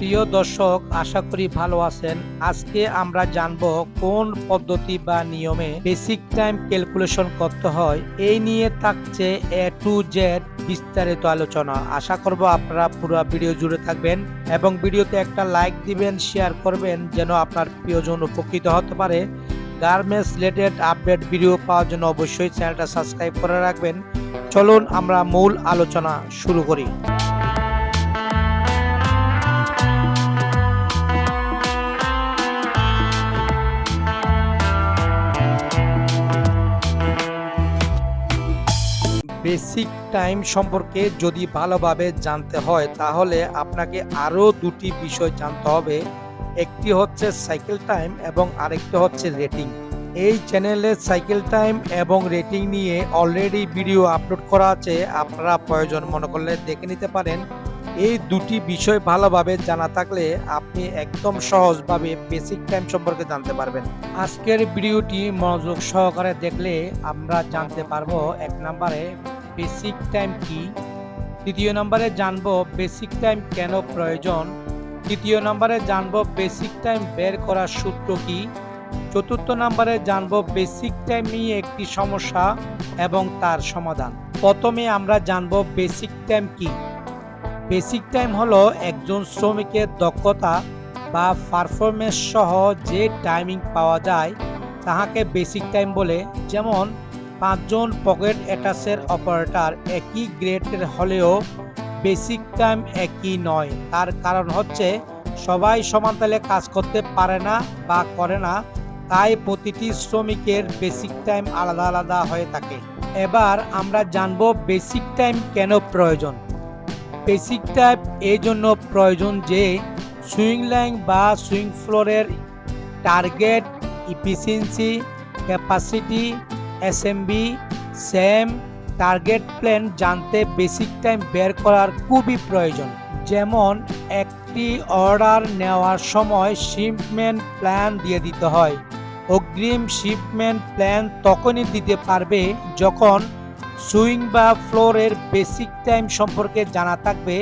প্রিয় দর্শক, আশা করি ভালো আছেন। আজকে আমরা জানব কোন পদ্ধতি বা নিয়মে বেসিক টাইম ক্যালকুলেশন করতে হয়। এই নিয়ে থাকছে এ টু জেড বিস্তারিত আলোচনা। আশা করব আপনারা পুরো ভিডিও জুড়ে থাকবেন এবং ভিডিওতে একটা লাইক দিবেন শেয়ার করবেন, যেন আপনার প্রিয়জন উপকৃত হতে পারে। গার্মেন্টস রিলেটেড আপডেট ভিডিও পাওয়ার জন্য অবশ্যই চ্যানেলটা সাবস্ক্রাইব করে রাখবেন। চলুন আমরা মূল আলোচনা শুরু করি। বেসিক টাইম সম্পর্কে যদি ভালোভাবে জানতে হয়, তাহলে আপনাকে আরও দুটি বিষয় জানতে হবে। একটি হচ্ছে সাইকেল টাইম এবং আরেকটি হচ্ছে রেটিং এই চ্যানেলে সাইকেল টাইম এবং রেটিং নিয়ে অলরেডি ভিডিও আপলোড করা আছে। আপনারা প্রয়োজন মনে করলে দেখে নিতে পারেন। এই দুটি বিষয় ভালোভাবে জানা থাকলে আপনি একদম সহজভাবে বেসিক টাইম সম্পর্কে জানতে পারবেন। আজকের ভিডিওটি মনোযোগ সহকারে দেখলে আমরা জানতে পারব এক নম্বরে বেসিক টাইম কি তৃতীয় নম্বরে জানব বেসিক টাইম কেন প্রয়োজন, তৃতীয় নম্বরে জানব বেসিক টাইম বের করার সূত্র কি, চতুর্থ নম্বরে জানব বেসিক টাইম নিয়ে একটি সমস্যা এবং তার সমাধান। প্রথমে আমরা জানব বেসিক টাইম কি। বেসিক টাইম হলো একজন শ্রমিকের দক্ষতা বা পারফরমেন্স সহ যে টাইমিং পাওয়া যায়, তাহাকে বেসিক টাইম বলে। যেমন, পাঁচজন পকেট অ্যাটাচের অপারেটর একই গ্রেডের হলেও বেসিক টাইম একই নয়। তার কারণ হচ্ছে, সবাই সমানতালে কাজ করতে পারে না বা করে না, তাই প্রতিটি শ্রমিকের বেসিক টাইম আলাদা আলাদা হয়ে থাকে। এবার আমরা জানব বেসিক টাইম কেন প্রয়োজন। বেসিক টাইপ এই জন্য প্রয়োজন যে সুইং লাইন বা সুইং ফ্লোরের target efficiency capacity SMV same target plan জানতে বেসিক টাইম বের করার খুবই প্রয়োজন। যেমন একটি অর্ডার নেওয়ার সময় শিপমেন্ট প্ল্যান দিয়ে দিতে হয়। অগ্রিম শিপমেন্ট প্ল্যান তখনই দিতে পারবে যখন সুইং বা ফ্লোরের বেসিক টাইম সম্পর্কে জানা থাকবে।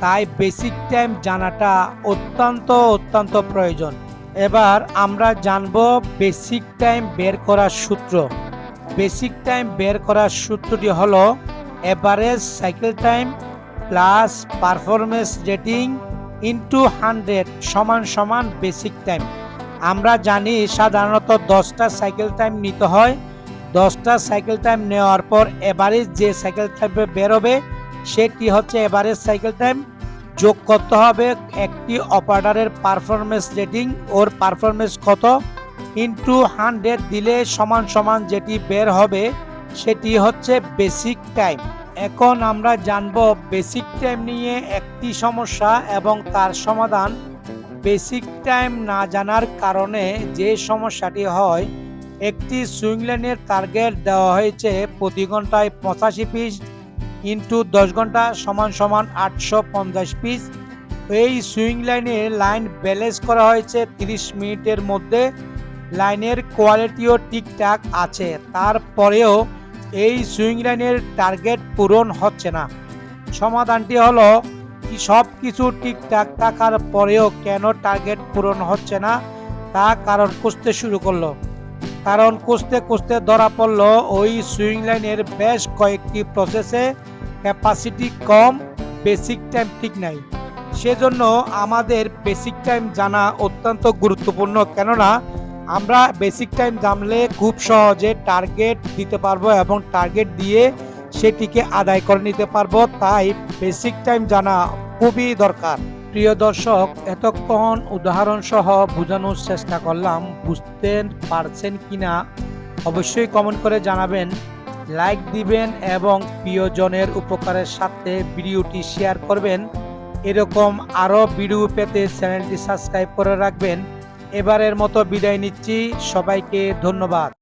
তাই বেসিক টাইম জানাটা অত্যন্ত অত্যন্ত প্রয়োজন। এবার আমরা জানব বেসিক টাইম বের করার সূত্র। বেসিক টাইম বের করার সূত্রটি হল average cycle time plus performance rating into hundred সমান সমান বেসিক টাইম। আমরা জানি সাধারণত দশটা সাইকেল টাইম নিতে হয়। দশটা সাইকেল টাইম নেওয়ার পর এভারেজ যে সাইকেল টাইমে বেরোবে, সেটি হচ্ছে এভারেজ সাইকেল টাইম যোগ করতে হবে একটি অপারেটারের পারফরমেন্স রেটিং ওর পারফরমেন্স কত? ইন্টু হান্ড্রেড দিলে সমান সমান যেটি বের হবে, সেটি হচ্ছে বেসিক টাইম এখন আমরা জানব বেসিক টাইম নিয়ে একটি সমস্যা এবং তার সমাধান। বেসিক টাইম না জানার কারণে যে সমস্যাটি হয় একটি সুইং লাইনের টার্গেট দেওয়া হয়েছে প্রতি ঘন্টায় পঁচাশি পিস ইন্টু দশ ঘণ্টা সমান সমান আটশো পঞ্চাশ পিস এই সুইং লাইনের লাইন ব্যালেন্স করা হয়েছে তিরিশ মিনিটের মধ্যে। লাইনের কোয়ালিটিও ঠিকঠাক আছে, তারপরেও এই সুইং লাইনের টার্গেট পূরণ হচ্ছে না। সমাধানটি হলো সব কিছু ঠিকঠাক থাকার পরেও কেন টার্গেট পূরণ হচ্ছে না, তা কারণ খুঁজতে শুরু করল। কারণ খুঁজতে খুঁজতে ধরা পড়ল, ওই সুইং লাইনের বেশ কয়েকটি প্রসেসে ক্যাপাসিটি কম বেসিক টাইম ঠিক নাই। সেজন্য আমাদের বেসিক টাইম জানা অত্যন্ত গুরুত্বপূর্ণ, কেননা আমরা বেসিক টাইম জানলে খুব সহজে টার্গেট দিতে পারব এবং টার্গেট দিয়ে সেটিকে আদায় করে নিতে পারব, তাই বেসিক টাইম জানা খুবই দরকার। প্রিয় দর্শক, এতক্ষণ উদাহরণ সহ বোঝানোর চেষ্টা করলাম, বুঝতে পারছেন কিনা? অবশ্যই কমেন্ট করে জানাবেন লাইক দিবেন এবং প্রিয়জনের উপকারের সাথে ভিডিওটি শেয়ার করবেন। এরকম আরও ভিডিও পেতে চ্যানেলটি সাবস্ক্রাইব করে রাখবেন। এবারের মতো বিদায় নিচ্ছি, সবাইকে ধন্যবাদ।